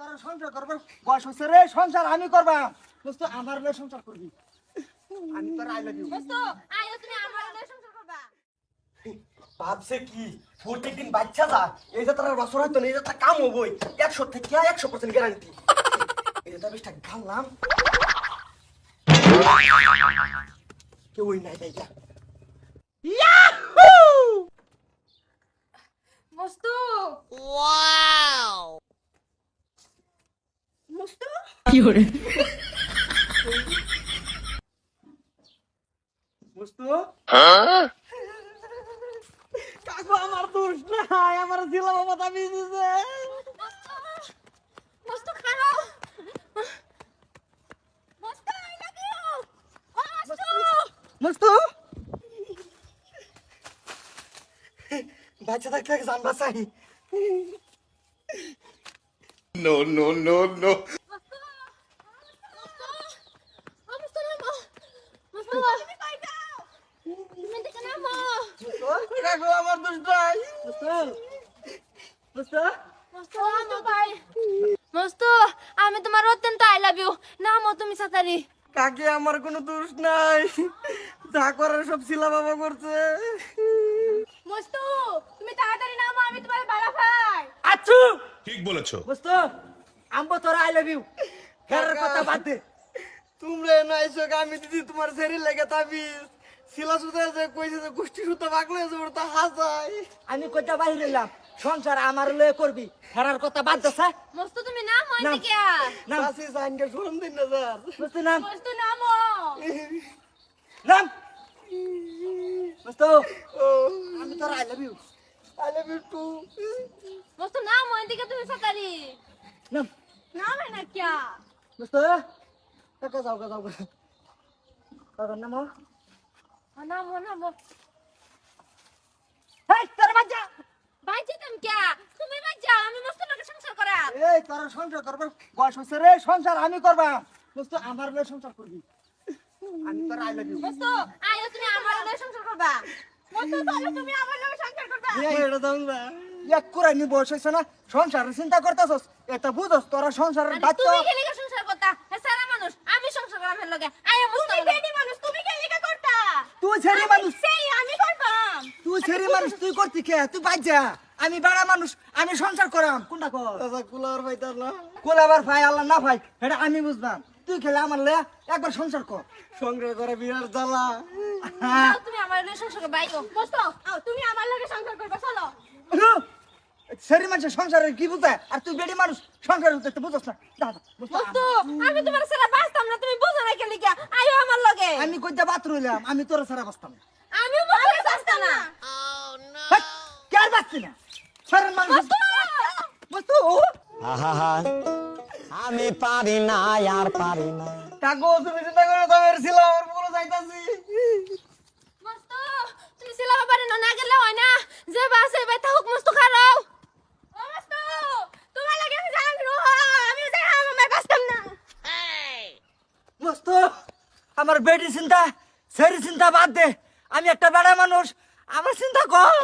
তোর সংসার করবার বয়স হচ্ছে রে সংসার আমি করবা। দোস্ত আমার লয়ে সংসার করবি। আমি তোর আই লাভ ইউ দোস্ত আয়ো তুমি আমার লগে সংসার করবা। ভাবছে কি প্রত্যেকদিন বাচ্চা যা এই যে তার বছর হয়তো এই যে তার কাম হবই একশো থেকে একশো পার্সেন্ট গ্যারান্টি এই যে তার বেশটা গাললাম কেউ নাই তাই যা। মস্তু মস্তু দোস্ত কাকু আমার দোষ নাই আমার ছিলাম মস্তু বাচ্চা থাকলে জান বাঁচাই No, no, no, no. মস্তু মস্তু ও মস্তু নামো মস্তু তুমি কই যাও তুমি দেখে নামো কাকু আমার মস্তু আমি তোমার অত্যন্ত আই লাভ ইউ। নামো তুমি সাতারি। কাকে আমার কোনো দোষ নাই? যা করার সব শিলা বাবা করছে। মস্তু তুমি তাড়াতাড়ি নামো আমি তোমার আচ্ছু! ঠিক বলেছ। আম্ব তোর আই লাভ ইউ। ঘরের কথা বাদ দে। তোমরা নাইছো আমি দিদি তোমার শরীর লেগে তাবিজ শিলা সুতা যে কইছে যে গোষ্ঠী সুতা বাকলে যে ওটা হাসাই আমি কইটা বাইরে এলাম সংসার আমার লয়ে করবি ঘরের কথা বাদ দে স্যার। মস্তু তুমি নামো নাম। এদিকে নাম। চাষি সাইনকে শুনুন দিন না স্যার। দোস্ত নাম। মস্তু নামো নাম। দোস্ত ও। আমি তোর I love you I love you too মস্তু নামো এদিকে তুমি সাতারি? নাম। নাম নামে না क्या দোস্ত কাকা যাও গা যাও। গা কাকার নাম নামো নামো হেই তোর বাচ্চা বাইচে তুমি क्या তুমি বাচ্চা আমি মস্তু লোকের সংসার করা। এই তোর সংসার করবার বয়স হচ্ছে রে সংসার আমি করবা। দোস্ত আমার লয়ে সংসার করবি। আমি তোর আই লাভ ইউ মস্তু আয়ো তুমি আমার লগে সংসার করবা। মস্তু চলো তুমি আমার লগে সংসার করবা। এটা দাম না এক করে নি বয়স না সংসারের চিন্তা করতেছস? এটা বুঝস তোরা সংসারের বাচ্চা। তুমি লিগে সংসার করতা? হে সারা মানুষ আমি সংসার করা ফেল লগে মস্তু তুমি বেডি মানুষ তুমি কে লিগে করতা তুই ছেড়ে মানুষ সেই আমি করবাম তুই ছেড়ে মানুষ তুই করতি কে? তুই বাচ্চা আমি বেড়া মানুষ আমি সংসার করাম। কোনটা কর? না। কোলাবার ভাই আল্লাহ না ভাই এটা আমি বুঝলাম। তুই খেলে আমার লে একবার সংসার কর। সংগ্রহ করে বিরাট জ্বালা। হ্যাঁ। তুমি আমার লগে সংসার করবা আইও মস্তু আও তুমি আমার লগে সংসার করবা চলো। মানুষের সংসারের কি বুঝে আর তুই বেড়ি মানুষ সংসার হতে না। যা, যা, বুঝছ না? মস্তু আমি তোমার সারা বাঁচতাম না তুমি বুঝো না কে লিগে আইও আমার লগে। আমি কইতে বাত রইলাম আমি তোর সারা বাঁচতাম না আমি বুঝতে চাচ্ছি না হেই, না। মানুষ আহা আমি পারি না আর পারি না। কাকু তুমি চিন্তা করে তো মেরেছিলাম আমার বলে যাইতাছি। মস্তু তুমি সিলাবা পারে না না গেলে হয় না। যে বাসে বাইতা হোক মস্তু খারাও ও মস্তু তোমার লাগে আমি জান আমি যাই আমার বাঁচতাম না। মস্ত আমার বেডি চিন্তা সেরি চিন্তা বাদ দে। আমি একটা বেড়া মানুষ আমার চিন্তা কর।